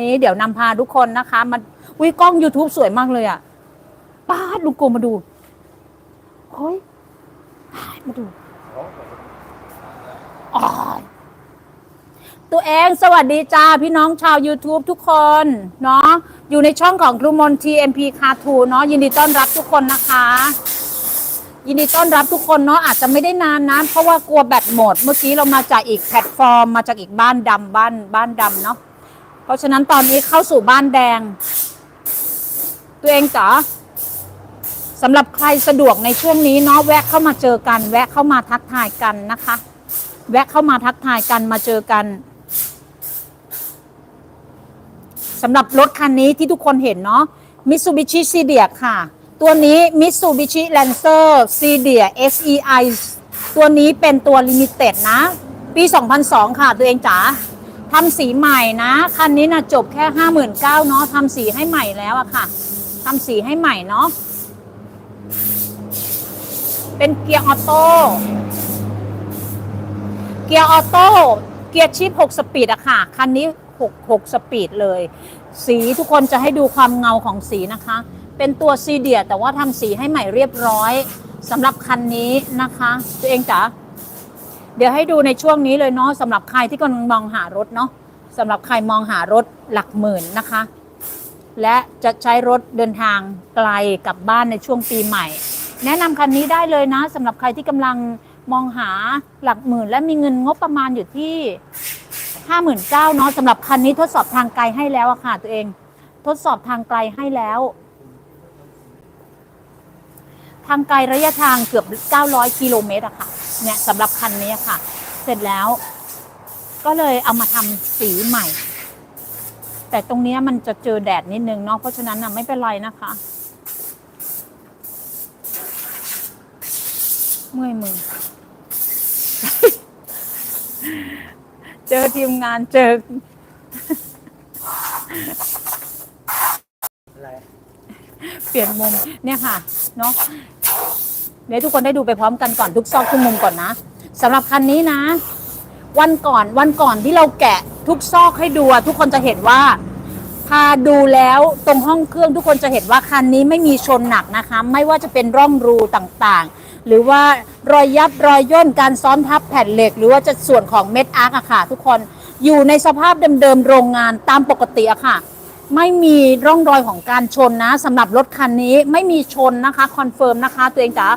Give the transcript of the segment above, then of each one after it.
นี้เดี๋ยวนำพาทุกคนนะคะมาวิกล้อง YouTube สวยมากเลยอะ่ะป้าดลุงโกมาดูเฮ้ยมาดูตัวเองสวัสดีจ้าพี่น้องชาว YouTube ทุกคนเนาะอยู่ในช่องของครูมน TMP c a r t o o เนาะยินดีต้อนรับทุกคนนะคะ ยินดีต้อนรับทุกคนเนาะอาจจะไม่ได้นานนะเพราะว่ากลัวแบตหมด เมื่อกี้เรามาจากอีกแพลตฟอร์ม มาจากอีกบ้านดำบ้านบ้านดำเนาะ เพราะฉะนั้นตอนนี้เข้าสู่บ้านแดง ตัวเองจ๋าสำหรับใครสะดวกในช่วงนี้เนาะแวะเข้ามาเจอกัน แวะเข้ามาทักทายกันนะคะ แวะเข้ามาทักทายกันมาเจอกันสำหรับรถคันนี้ที่ทุกคนเห็นเนาะ Mitsubishi s e d i a ค่ะ ตัวนี้ Mitsubishi Lancer s e d i a SEI ตัวนี้เป็นตัว Limited นะ ปี 2002 ค่ะ ตัวเองจ๋า ทำสีใหม่นะคันนี้นะจบแค่59,000เก้าเนาะทำสีให้ใหม่แล้วอะค่ะทำสีให้ใหม่เนาะเป็นเกียร์ออโต้เกียร์ออโต้เกียร์ชิป6สปีดอะค่ะคันนี้6 6สปีดเลย สีทุกคนจะให้ดูความเงาของสีนะคะ เป็นตัวซีเดียแต่ว่าทำสีให้ใหม่เรียบร้อยสำหรับคันนี้นะคะ ตัวเองจ๋า เดี๋ยวให้ดูในช่วงนี้เลยเนาะสำหรับใครที่กำลังมองหารถเนาะสำหรับใครมองหารถหลักหมื่นนะคะ และจะใช้รถเดินทางไกลกลับบ้านในช่วงปีใหม่ แนะนำคันนี้ได้เลยนะสำหรับใครที่กำลังมองหาหลักหมื่น และมีเงินงบประมาณอยู่ที่ห้าหมื่นเก้าเนาะสำหรับคันนี้ทดสอบทางไกลให้แล้วอะค่ะตัวเอง ทดสอบทางไกลให้แล้ว ทางไกลระยะทางเกือบ 900 กิโลเมตรอะค่ะ เนี่ยสำหรับคันนี้ค่ะ เสร็จแล้ว ก็เลยเอามาทำสีใหม่ แต่ตรงเนี้ยมันจะเจอแดดนิดนึงเนาะเพราะฉะนั้นน่ะไม่เป็นไรนะคะเมื่อยมือ เจอทีมงานเจออะไรเปลี่ยนมุมเนี่ยค่ะ เนาะ เดี๋ยวทุกคนได้ดูไปพร้อมกันก่อนทุกซอกทุกมุมก่อนนะสำหรับคันนี้นะ วันก่อนวันก่อนที่เราแกะทุกซอกให้ดูทุกคนจะเห็นว่าพาดูแล้วตรงห้องเครื่องทุกคนจะเห็นว่าคันนี้ไม่มีชนหนักนะคะ ไม่ว่าจะเป็นร่องรูต่างๆ หรือว่ารอยยับรอยย่นการซ้อนทับแผ่นเหล็ก หรือว่าจะส่วนของเม็ดอาร์คอะค่ะ ทุกคนอยู่ในสภาพเดิมๆโรงงานตามปกติอะค่ะ ไม่มีร่องรอยของการชนนะสำหรับรถคันนี้ไม่มีชนนะคะคอนเฟิร์มนะคะตัวเองจ๋า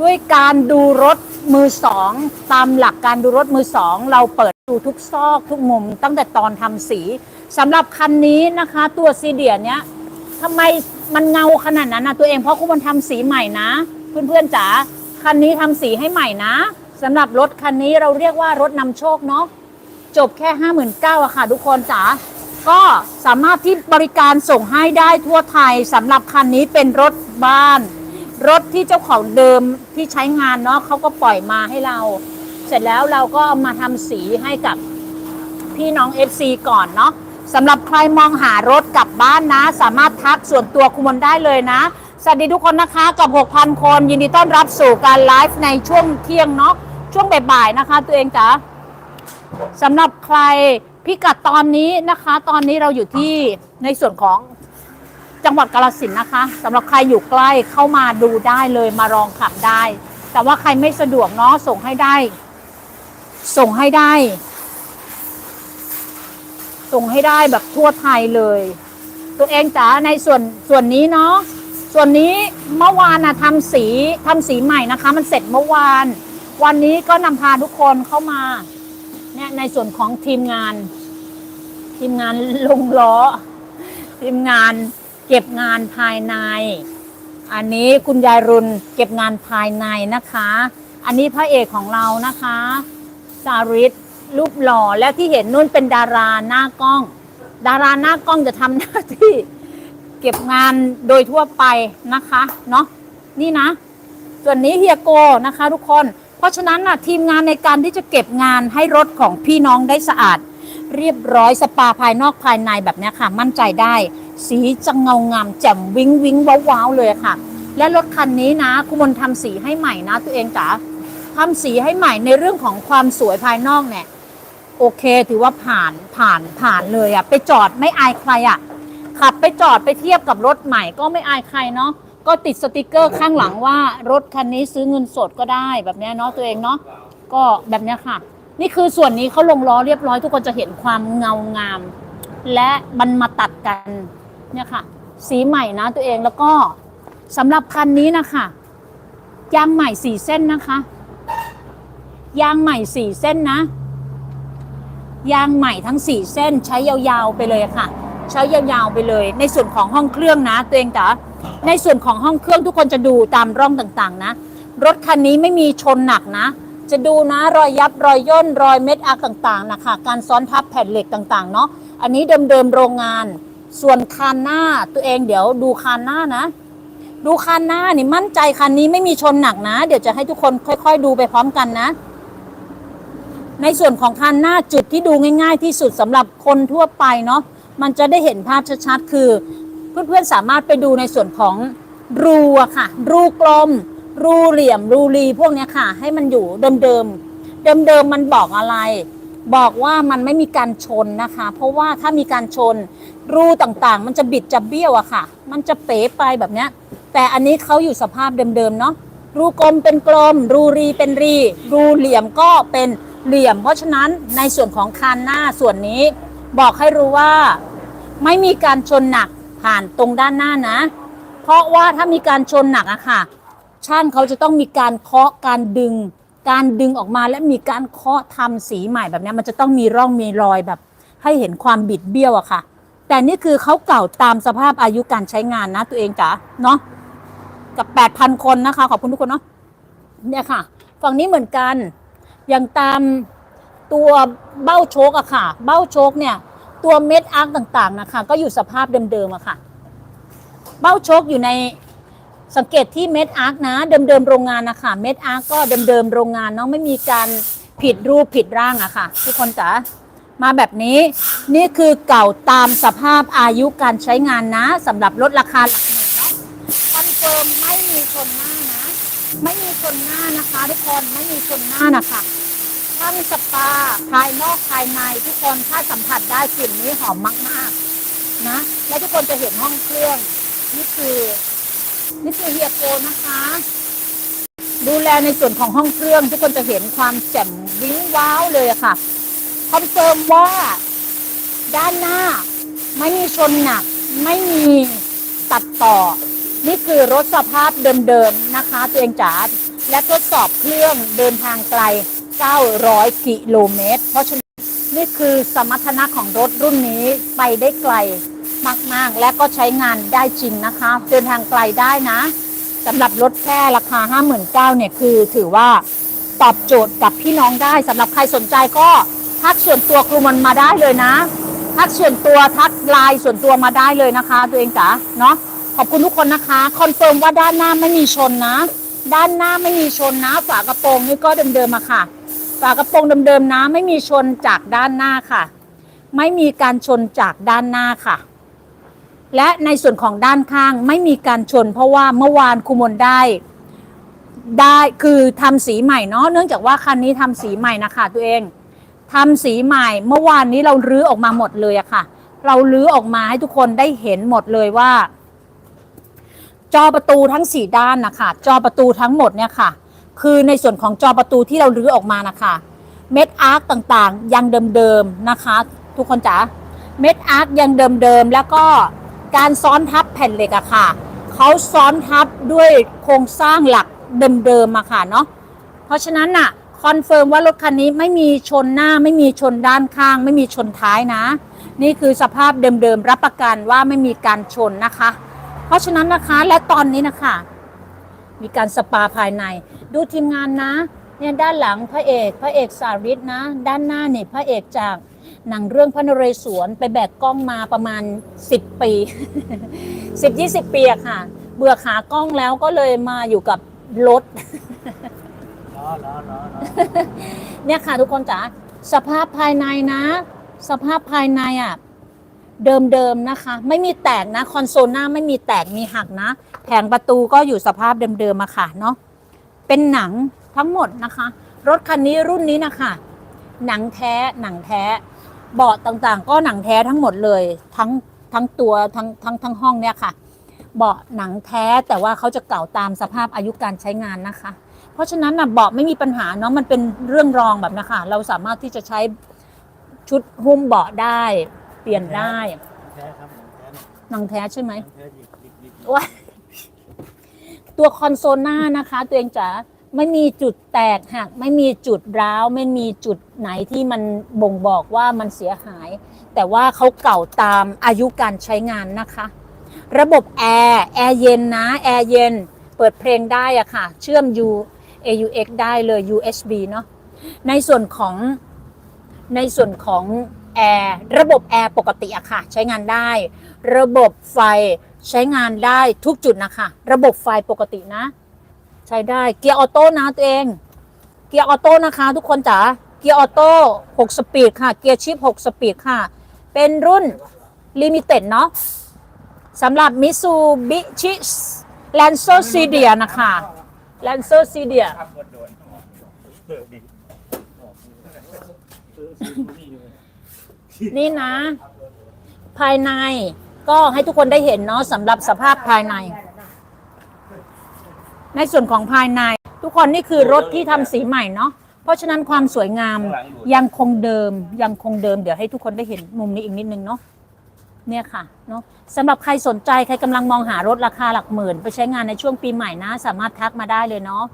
ด้วยการดูรถมือสอง ตามหลักการดูรถมือสอง เราเปิดดูทุกซอกทุกมุม ตั้งแต่ตอนทำสีสำหรับคันนี้นะคะ ตัวซีเดียเนี้ยทำไมมันเงาขนาดนั้นนะตัวเองเพราะคุณมันทำสีใหม่นะ เพื่อนๆจ๋าคันนี้ทำสีให้ใหม่นะสำหรับรถคันนี้เราเรียกว่ารถนำโชคเนาะจบแค่ 5 9 0 0 0อะค่ะ ทุกคนจ๋าก็สามารถที่บริการส่งให้ได้ทั่วไทยสำหรับคันนี้เป็นรถบ้าน รถที่เจ้าของเดิมที่ใช้งานเนาะเขาก็ปล่อยมาให้เรา เสร็จแล้วเราก็มาทำสีให้กับพี่น้อง FC ก่อนเนาะสำหรับใครมองหารถกลับบ้านนะ สามารถทักส่วนตัวคุณมนได้เลยนะ สวัสดีทุกคนนะคะกับ 6,000 คน ยินดีต้อนรับสู่การไลฟ์ในช่วงเที่ยงเนาะช่วงบ่ายๆนะคะ ตัวเองจ๋าสำหรับใครพิกัดตอนนี้นะคะ ตอนนี้เราอยู่ที่ในส่วนของ จังหวัดกาฬสินนะคะสำหรับใครอยู่ใกล้เข้ามาดูได้เลยมาลองขับได้ แต่ว่าใครไม่สะดวกเนาะส่งให้ได้ ส่งให้ได้ ส่งให้ได้แบบทั่วไทยเลย ตัวเองจ๋าในส่วนส่วนนี้เนาะส่วนนี้เมื่อวานนะทำสีทำสีใหม่นะคะ มันเสร็จเมื่อวาน วันนี้ก็นำพาทุกคนเข้ามาเนี่ยในส่วนของทีมงาน ทีมงานลงล้อ ทีมงาน เก็บงานภายใน อันนี้คุณยายรุนเก็บงานภายในนะคะ อันนี้พระเอกของเรานะคะสาริตรูปหล่อและที่เห็นนู่นเป็นดาราหน้ากล้อง ดาราหน้ากล้องจะทำหน้าที่เก็บงานโดยทั่วไปนะคะเนาะนี่นะ ส่วนนี้เฮียโกนะคะทุกคน เพราะฉะนั้นน่ะทีมงานในการที่จะเก็บงานให้รถของพี่น้องได้สะอาด เรียบร้อยสปาภายนอกภายในแบบนี้ค่ะ มั่นใจได้ สีจะเงางามแจ่มวิ้งวิ้งว้าวาวเลยค่ะ และรถคันนี้นะคุณมนต์ทำสีให้ใหม่นะตัวเองจ๋าทำสีให้ใหม่ในเรื่องของความสวยภายนอกเนี่ยโอเค ถือว่าผ่านผ่านผ่านเลยอะไปจอดไม่อายใครอะขับไปจอดไปเทียบกับรถใหม่ก็ไม่อายใครเนาะก็ติดสติกเกอร์ข้างหลังว่ารถคันนี้ซื้อเงินสดก็ได้แบบเนี้ยเนาะตัวเองเนาะก็แบบเนี้ยค่ะ นี่คือส่วนนี้เขาลงล้อเรียบร้อย ทุกคนจะเห็นความเงางาม และมันมาตัดกัน เนี่ยค่ะ สีใหม่นะตัวเองแล้วก็สำหรับคันนี้นะคะยางใหม่สี่เส้นนะคะ ยางใหม่สี่เส้นนะ ยางใหม่ทั้งสี่เส้นใช้ยาวๆไปเลยค่ะ ใช้ยาวๆไปเลย ในส่วนของห้องเครื่องนะตัวเองจ๋าในส่วนของห้องเครื่องทุกคนจะดูตามร่องต่างๆ นะ รถคันนี้ไม่มีชนหนักนะ จะดูนะรอยยับรอยย่นรอยเม็ดอาร์คต่างๆนะคะการซ้อนทับแผ่นเหล็กต่างๆเนาะอันนี้เดิมๆโรงงาน ส่วนคานหน้าตัวเองเดี๋ยวดูคานหน้านะ ดูคันหน้านี่มั่นใจคันนี้ไม่มีชนหนักนะ เดี๋ยวจะให้ทุกคนค่อย ๆ ดูไปพร้อมกันนะ ในส่วนของคันหน้าจุดที่ดูง่าย ๆ ที่สุดสำหรับคนทั่วไปเนาะมันจะได้เห็นภาพชัดๆคือ เพื่อนๆสามารถไปดูในส่วนของรูอะค่ะ รูกลม รูเหลี่ยมรูรีพวกนี้ค่ะ ให้มันอยู่เดิมๆเดิมๆมันบอกอะไร บอกว่ามันไม่มีการชนนะคะ เพราะว่าถ้ามีการชนรูต่างๆ มันจะบิดจะเบี้ยวอะค่ะ มันจะเป๋ไปแบบนี้แต่อันนี้เขาอยู่สภาพเดิมๆเนาะรูกลมเป็นกลม รูรีเป็นรี รูเหลี่ยมก็เป็นเหลี่ยม เพราะฉะนั้นในส่วนของคานหน้าส่วนนี้ บอกให้รู้ว่าไม่มีการชนหนักผ่านตรงด้านหน้านะ เพราะว่าถ้ามีการชนหนักอะค่ะช่างเขาจะต้องมีการเคาะการดึง การดึงออกมาและมีการเคาะทำสีใหม่แบบนี้มันจะต้องมีร่องมีรอยแบบ ให้เห็นความบิดเบี้ยวอะค่ะ แต่นี่คือเขาเก่าตามสภาพอายุการใช้งานนะตัวเองจ๋าเนาะกับ8,000คนนะคะ ขอบคุณทุกคนเนาะเนี่ยค่ะ ฝั่งนี้เหมือนกันอย่างตามตัวเบ้าโชกอะค่ะ เบ้าโชกเนี่ย ตัวเม็ดอาร์คต่างๆนะคะ ก็อยู่สภาพเดิมๆอะค่ะ เบ้าโชกอยู่ใน สังเกตที่เม็ดอาร์คนะเดิมๆโรงงานนะคะเม็ดอาร์คก็เดิมๆโรงงานเนาะไม่มีการผิดรูปผิดร่างอะค่ะ ทุกคนจ๋ามาแบบนี้ นี่คือเก่าตามสภาพอายุการใช้งานนะสำหรับลดราคาหลักหมื่นเนาะคอนเฟิร์มไม่มีชนหน้านะ ไม่มีชนหน้านะคะ ทุกคนไม่มีชนหน้านะคะช่างสปาภายนอกภายในทุกคนถ้าสัมผัสได้กลิ่นนี้หอมมากๆนะ และทุกคนจะเห็นห้องเครื่องนี่คือ นี่คือเฮียโกนะคะ ดูแลในส่วนของห้องเครื่องทุกคนจะเห็นความแจ่มวิ้งว้าวเลยค่ะคอนเฟิร์มว่าด้านหน้า ไม่มีชนหนัก ไม่มีตัดต่อ นี่คือรถสภาพเดิมๆนะคะตัวเองจ๋าและทดสอบเครื่องเดินทางไกล 900 กิโลเมตร เพราะฉะนั้นนี่คือสมรรถนะของรถรุ่นนี้ไปได้ไกล มาก ๆ และก็ใช้งานได้จริงนะคะ เดินทางไกลได้นะสำหรับรถแค่ราคา 59,000เนี่ยคือถือว่าตอบโจทย์กับพี่น้องได้สำหรับใครสนใจก็ทักส่วนตัวครูมันมาได้เลยนะ ทักส่วนตัวทักไลน์ส่วนตัวมาได้เลยนะคะ ตัวเองจ๋าเนาะขอบคุณทุกคนนะคะคอนเฟิร์มว่าด้านหน้าไม่มีชนนะ ด้านหน้าไม่มีชนนะ ฝากระโปรงนี่ก็เดิมๆมาค่ะ ฝากระโปรงเดิมๆนะ ไม่มีชนจากด้านหน้าค่ะ ไม่มีการชนจากด้านหน้าค่ะ และในส่วนของด้านข้างไม่มีการชน เพราะว่าเมื่อวานคุมนได้ได้คือทำสีใหม่เนาะเนื่องจากว่าคันนี้ทำสีใหม่นะคะตัวเองทำสีใหม่เมื่อวานนี้เรารื้อออกมาหมดเลยอะค่ะ เรารื้อออกมาให้ทุกคนได้เห็นหมดเลยว่า จอประตูทั้งสี่ด้านนะคะจอประตูทั้งหมดเนี่ยค่ะ คือในส่วนของจอประตูที่เรารื้อออกมานะคะเม็ดอาร์คต่างๆ ยังเดิมๆนะคะ ทุกคนจ๋าเม็ดอาร์คยังเดิมๆแล้วก็ การซ้อนทับแผ่นเหล็กอะค่ะเขาซ้อนทับด้วยโครงสร้างหลักเดิมๆมาค่ะเนาะเพราะฉะนั้นน่ะคอนเฟิร์มว่ารถคันนี้ไม่มีชนหน้าไม่มีชนด้านข้าง ไม่มีชนท้ายนะ นี่คือสภาพเดิมๆรับประกันว่าไม่มีการชนนะคะ เพราะฉะนั้นนะคะและตอนนี้นะคะ มีการสปาภายใน ดูทีมงานนะเนี่ยด้านหลังพระเอก พระเอกสาริตนะ ด้านหน้าเนี่ยพระเอกจาก หนังเรื่องพระนเรศวรไปแบกกล้องมาประมาณ 10 ปี 10 20 ปีอะค่ะ เบื่อขากล้องแล้วก็เลยมาอยู่กับรถเนี่ยค่ะทุกคนจ๋าสภาพภายในนะ สภาพภายในอะเดิมๆนะคะ ไม่มีแตกนะคอนโซลหน้าไม่มีแตกมีหักนะ แผงประตูก็อยู่สภาพเดิมๆมาค่ะเนาะเป็นหนังทั้งหมดนะคะ รถคันนี้รุ่นนี้นะคะ หนังแท้หนังแท้ เบาะต่างๆ ก็หนังแท้ทั้งหมดเลยทั้งทั้งตัวทั้งทั้งทั้งห้องเนี่ยค่ะ เบาะหนังแท้แต่ว่าเขาจะเก่าตามสภาพอายุการใช้งานนะคะ เพราะฉะนั้นนะเบาะไม่มีปัญหาเนาะมันเป็นเรื่องรองแบบนะคะ เราสามารถที่จะใช้ชุดหุ้มเบาะได้เปลี่ยนได้แท้ครับหนังแท้เนี่ยหนังแท้ใช่ไหมหนังแท้หยิบหยิบหยิบว้ายตัวคอนโซลหน้านะคะ ตัวเองจ๋า ไม่มีจุดแตกหัก ไม่มีจุดร้าว ไม่มีจุดไหนที่มันบ่งบอกว่ามันเสียหาย แต่ว่าเขาเก่าตามอายุการใช้งานนะคะ ระบบแอร์แอร์เย็นนะแอร์เย็น เปิดเพลงได้อะค่ะ เชื่อม U AUX ได้เลย USB เนาะในส่วนของในส่วนของแอร์ระบบแอร์ปกติอะค่ะ ใช้งานได้ ระบบไฟใช้งานได้ทุกจุดนะคะ ระบบไฟปกตินะ ใช้ได้เกียร์ออโต้นะตัวเอง เกียร์ออโต้นะคะ ทุกคนจ๋าเกียร์ออโต้6สปีดค่ะ เกียร์ชิป6สปีดค่ะ เป็นรุ่นลิมิเต็ดเนาะสำหรับ Mitsubishi Lancer c d i a นะคะ Lancer c d i a เดียนี่นะ ภายในก็ให้ทุกคนได้เห็นเนาะสำหรับสภาพภายใน ในส่วนของภายใน ทุกคนนี่คือรถที่ทำสีใหม่เนาะเพราะฉะนั้นความสวยงามยังคงเดิมยังคงเดิมเดี๋ยวให้ทุกคนได้เห็นมุมนี้อีกนิดนึงเนาะเนี่ยค่ะเนาะสำหรับใครสนใจใครกำลังมองหารถราคาหลักหมื่น ไปใช้งานในช่วงปีใหม่นะ สามารถทักมาได้เลยเนาะ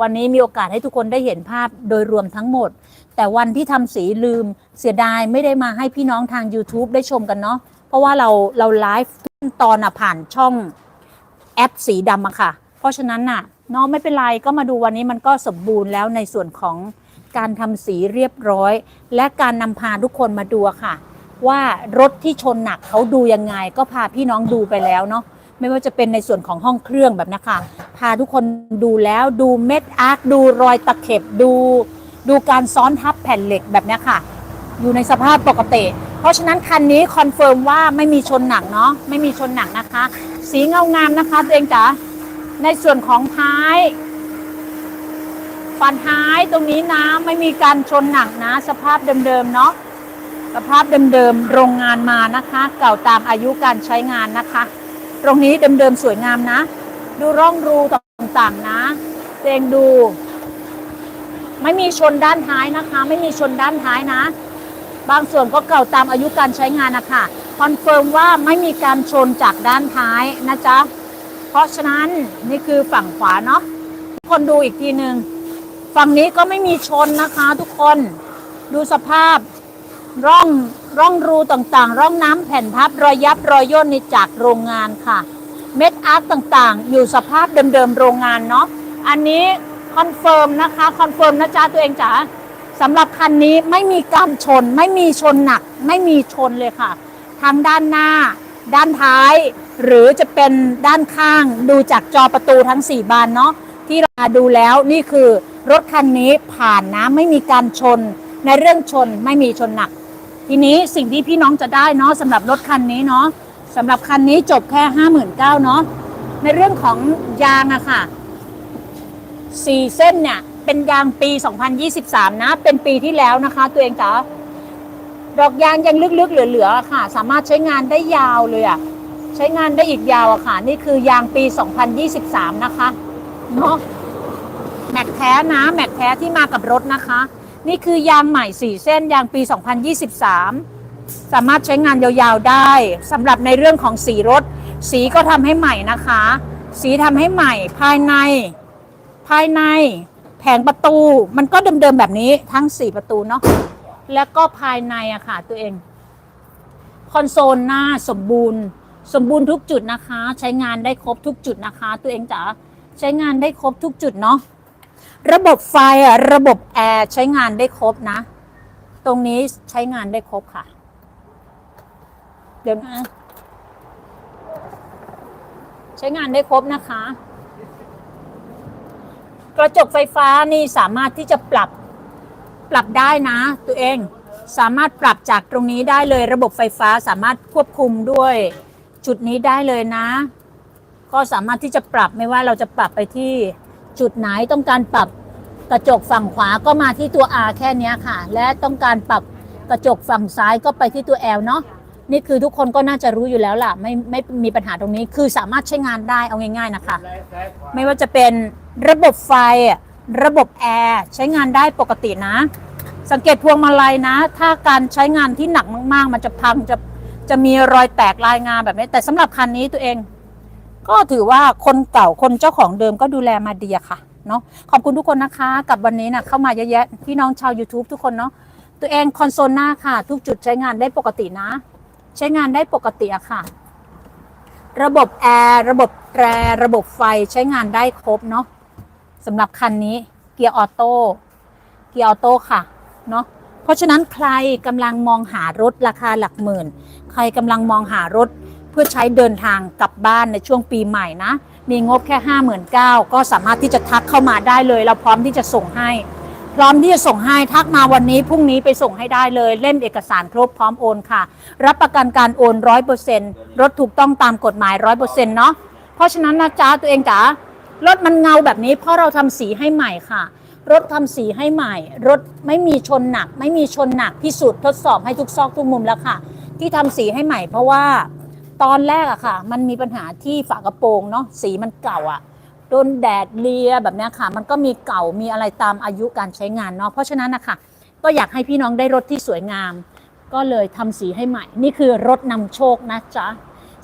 วันนี้มีโอกาสให้ทุกคนได้เห็นภาพโดยรวมทั้งหมด แต่วันที่ทำสีลืมเสียดายไม่ได้มาให้พี่น้องทาง YouTube ได้ชมกันเนาะเพราะว่าเราเราไลฟ์ตอนอะผ่านช่อง แอปสีดำอะค่ะ เพราะฉะนั้นน่ะเนาะไม่เป็นไรก็มาดูวันนี้มันก็สมบูรณ์แล้วในส่วนของการทำสีเรียบร้อย และการนำพาทุกคนมาดูค่ะ ว่ารถที่ชนหนักเขาดูยังไง ก็พาพี่น้องดูไปแล้วเนาะไม่ว่าจะเป็นในส่วนของห้องเครื่องแบบนะคะ พาทุกคนดูแล้วดูเม็ดอาร์คดูรอยตะเข็บดู ดูการซ้อนทับแผ่นเหล็กแบบนี้ค่ะ อยู่ในสภาพปกติ เพราะฉะนั้นคันนี้คอนเฟิร์มว่าไม่มีชนหนักเนาะไม่มีชนหนักนะคะ สีเงางามนะคะตัวเองจ๋า ในส่วนของท้ายฟันท้ายตรงนี้นะไม่มีการชนหนักนะ สภาพเดิมๆเนาะสภาพเดิมๆโรงงานมานะคะ เก่าตามอายุการใช้งานนะคะ ตรงนี้เดิมๆสวยงามนะ ดูร่องรูต่างๆนะตัวเองดู ไม่มีชนด้านท้ายนะคะ ไม่มีชนด้านท้ายนะ บางส่วนก็เก่าตามอายุการใช้งานนะคะคอนเฟิร์มว่าไม่มีการชนจากด้านท้ายนะจ๊ะ ราะฉะนั้นนี่คือฝั่งขวาเนาะทุกคนดูอีกทีหนึ่งฝั่งนี้ก็ไม่มีชนนะคะ ทุกคนดูสภาพร่องร่องรูต่างๆ ร่องน้ำแผ่นพับรอยยับรอยย่นในจากโรงงานค่ะ เม็ดอาร์คต่างๆ อยู่สภาพเดิมๆโรงงานเนาะอันนี้คอนเฟิร์มนะคะคอนเฟิร์มนะจ๊ะตัวเองจ๋าสำหรับคันนี้ไม่มีการชน ไม่มีชนหนัก ไม่มีชนเลยค่ะทั้งด้านหน้า ด้านท้าย หรือจะเป็นด้านข้างดูจากจอประตูทั้ง 4 บานเนาะที่เราดูแล้วนี่คือรถคันนี้ผ่านนะไม่มีการชน ในเรื่องชนไม่มีชนหนัก ทีนี้สิ่งที่พี่น้องจะได้เนาะสำหรับรถคันนี้เนาะสำหรับคันนี้จบแค่ 59,000เนาะในเรื่องของยางอะค่ะสี่เส้นเนี่ยเป็นยางปี 2023 นะ เป็นปีที่แล้วนะคะ ตัวเองจ๋า ดอกยางยังลึกๆเหลือๆค่ะ สามารถใช้งานได้ยาวเลยอะใช้งานได้อีกยาวอะค่ะ นี่คือยางปี 2023 นะคะเนาะแม็กแท้นะแม็กแท้ที่มากับรถนะคะ นี่คือยางใหม่4เส้นยางปี 2023 สามารถใช้งานยาวๆได้สำหรับในเรื่องของสีรถ สีก็ทำให้ใหม่นะคะ สีทำให้ใหม่ภายใน ภายในแผงประตูมันก็เดิมๆแบบนี้ทั้ง 4 ประตูเนาะ แล้วก็ภายในอะค่ะตัวเอง คอนโซลหน้าสมบูรณ์ สมบูรณ์ทุกจุดนะคะ ใช้งานได้ครบทุกจุดนะคะ ตัวเองจ๋าใช้งานได้ครบทุกจุดเนาะระบบไฟอะระบบแอร์ใช้งานได้ครบนะ ตรงนี้ใช้งานได้ครบค่ะ เดี๋ยวนะใช้งานได้ครบนะคะ กระจกไฟฟ้านี่สามารถที่จะปรับ ปรับได้นะ ตัวเองสามารถปรับจากตรงนี้ได้เลยระบบไฟฟ้าสามารถควบคุมด้วย จุดนี้ได้เลยนะ ก็สามารถที่จะปรับไม่ว่าเราจะปรับไปที่จุดไหนต้องการปรับกระจกฝั่งขวาก็มาที่ตัว R แค่เนี้ยค่ะ และต้องการปรับกระจกฝั่งซ้ายก็ไปที่ตัว L เนาะนี่คือทุกคนก็น่าจะรู้อยู่แล้วล่ะ ไม่ไม่มีปัญหาตรงนี้คือสามารถใช้งานได้เอาง่าย ๆนะคะ ไม่ว่าจะเป็นระบบไฟ ระบบแอร์ใช้งานได้ปกตินะ สังเกตพวงมาลัยนะ ถ้าการใช้งานที่หนักมาก ๆ มันจะพังจะจะมีรอยแตกลายงานแบบนี้ แต่สำหรับคันนี้ตัวเอง ก็ถือว่าคนเก่าคนเจ้าของเดิมก็ดูแลมาดีค่ะเนาะขอบคุณทุกคนนะคะ กับวันนี้นะเข้ามาเยอะแยะพี่น้องชาว YouTube ทุกคนเนาะตัวเองคอนโซลหน้าค่ะ ทุกจุดใช้งานได้ปกตินะ ใช้งานได้ปกติอะค่ะ ระบบแอร์ระบบแตรระบบไฟใช้งานได้ครบเนาะ สำหรับคันนี้เกียร์ออโต้เกียร์ออโต้ค่ะเนาะเพราะฉะนั้นใครกำลังมองหารถราคาหลักหมื่น ใครกำลังมองหารถเพื่อใช้เดินทางกลับบ้านในช่วงปีใหม่นะ มีงบแค่ 5 9 0 0 0ก็สามารถที่จะทักเข้ามาได้เลย เราพร้อมที่จะส่งให้ พร้อมที่จะส่งให้ทักมาวันนี้พรุ่งนี้ไปส่งให้ได้เลยเล่มเอกสารครบพร้อมโอนค่ะ รับประกันการโอนร้อยเปอร์เซ็นต์รถถูกต้องตามกฎหมายร้อยเปอร์เซ็นต์เนาะเพราะฉะนั้นนะจ๊ะตัวเองจ๋า รถมันเงาแบบนี้เพราะเราทำสีให้ใหม่ค่ะ รถทำสีให้ใหม่ รถไม่มีชนหนัก ไม่มีชนหนักพิสูจน์ทดสอบให้ทุกซอกทุกมุมแล้วค่ะ ที่ทำสีให้ใหม่ เพราะว่าตอนแรกอะค่ะ มันมีปัญหาที่ฝากระโปรงเนาะสีมันเก่าอะโดนแดดเลียแบบนี้ค่ะ มันก็มีเก่ามีอะไรตามอายุการใช้งานเนาะเพราะฉะนั้นนะคะก็อยากให้พี่น้องได้รถที่สวยงาม ก็เลยทำสีให้ใหม่ นี่คือรถนำโชคนะจ๊ะ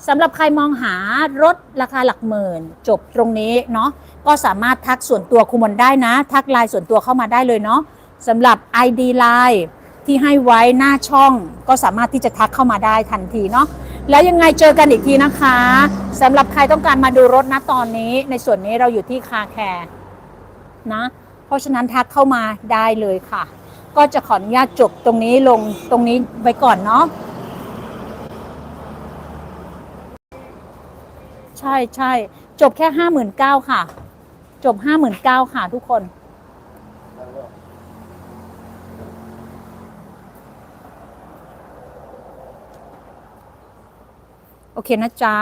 สำหรับใครมองหารถราคาหลักหมื่น จบตรงนี้เนาะก็สามารถทักส่วนตัวคุมนได้นะ ทักไลน์ส่วนตัวเข้ามาได้เลยเนาะสำหรับ ID Line ที่ให้ไว้หน้าช่องก็สามารถที่จะทักเข้ามาได้ทันทีเนาะแล้วยังไงเจอกันอีกทีนะคะสำหรับใครต้องการมาดูรถนะตอนนี้ ในส่วนนี้เราอยู่ที่คาแคร์นะเพราะฉะนั้นทักเข้ามาได้เลยค่ะ ก็จะขออนุญาตจบตรงนี้ลงตรงนี้ไว้ก่อนเนาะ ใช่ใช่จบแค่ห้าหมื่นเก้าค่ะ จบห้าหมื่นเก้าค่ะทุกคน โอเคนะจ๊ะ